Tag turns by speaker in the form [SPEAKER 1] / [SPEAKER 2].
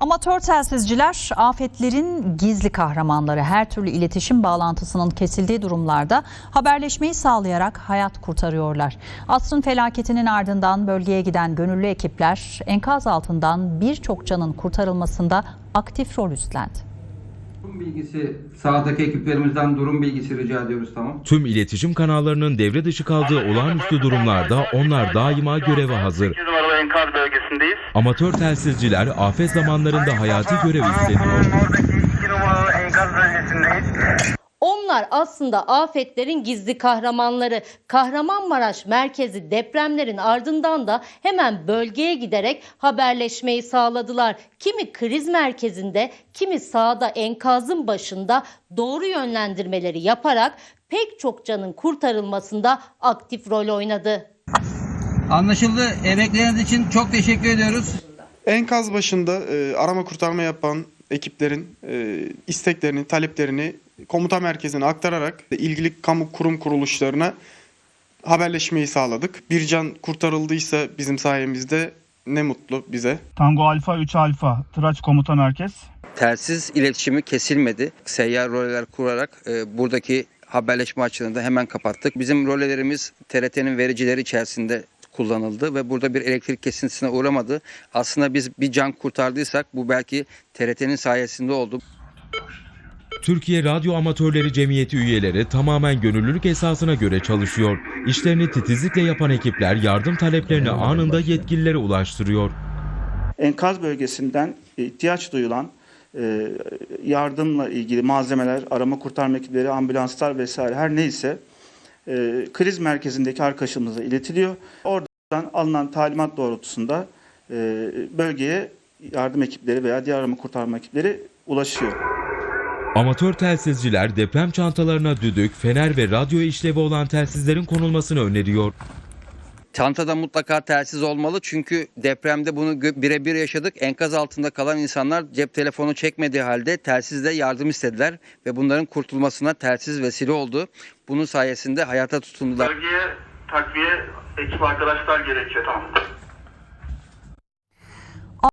[SPEAKER 1] Amatör telsizciler afetlerin gizli kahramanları her türlü iletişim bağlantısının kesildiği durumlarda haberleşmeyi sağlayarak hayat kurtarıyorlar. Asrın felaketinin ardından bölgeye giden gönüllü ekipler enkaz altından birçok canın kurtarılmasında aktif rol üstlendi.
[SPEAKER 2] Durum bilgisi sahadaki ekiplerimizden durum bilgisi rica ediyoruz tamam.
[SPEAKER 3] Tüm iletişim kanallarının devre dışı kaldığı olağanüstü durumlarda onlar daima göreve hazır.
[SPEAKER 4] 8 numaralı enkaz bölgesindeyiz.
[SPEAKER 3] Amatör telsizciler afet zamanlarında hayati görev üstleniyor.
[SPEAKER 4] Oradaki 2 numaralı enkaz bölgesindeyiz.
[SPEAKER 5] Onlar aslında afetlerin gizli kahramanları. Kahramanmaraş merkezi depremlerin ardından da hemen bölgeye giderek haberleşmeyi sağladılar. Kimi kriz merkezinde, kimi sahada enkazın başında doğru yönlendirmeleri yaparak pek çok canın kurtarılmasında aktif rol oynadı.
[SPEAKER 2] Anlaşıldı. Emekleriniz için çok teşekkür ediyoruz.
[SPEAKER 6] Enkaz başında e, arama kurtarma yapan ekiplerin e, isteklerini, taleplerini komuta merkezine aktararak ilgili kamu kurum kuruluşlarına haberleşmeyi sağladık. Bir can kurtarıldıysa bizim sayemizde ne mutlu bize.
[SPEAKER 7] Tango Alfa 3 Alfa Tıraç Komuta Merkez.
[SPEAKER 8] telsiz iletişimi kesilmedi. Seyyar roleler kurarak e, buradaki haberleşme açığını da hemen kapattık. Bizim rolelerimiz TRT'nin vericileri içerisinde kullanıldı ve burada bir elektrik kesintisine uğramadı. Aslında biz bir can kurtardıysak bu belki TRT'nin sayesinde oldu.
[SPEAKER 3] Türkiye Radyo Amatörleri Cemiyeti üyeleri tamamen gönüllülük esasına göre çalışıyor. İşlerini titizlikle yapan ekipler yardım taleplerini anında yetkililere ulaştırıyor.
[SPEAKER 9] enkaz bölgesinden ihtiyaç duyulan e, yardımla ilgili malzemeler, arama kurtarma ekipleri, ambulanslar vesaire her neyse e, kriz merkezindeki arkadaşımıza iletiliyor. Oradan alınan talimat doğrultusunda e, bölgeye yardım ekipleri veya diğer arama kurtarma ekipleri ulaşıyor.
[SPEAKER 3] Amatör telsizciler deprem çantalarına düdük, fener ve radyo işlevi olan telsizlerin konulmasını öneriyor.
[SPEAKER 8] Çantada mutlaka telsiz olmalı çünkü depremde bunu birebir yaşadık. Enkaz altında kalan insanlar cep telefonu çekmediği halde telsizle yardım istediler ve bunların kurtulmasına telsiz vesile oldu. Bunun sayesinde hayata tutundular.
[SPEAKER 4] Bölgeye takviye ekip arkadaşlar gerekiyor. Tamam.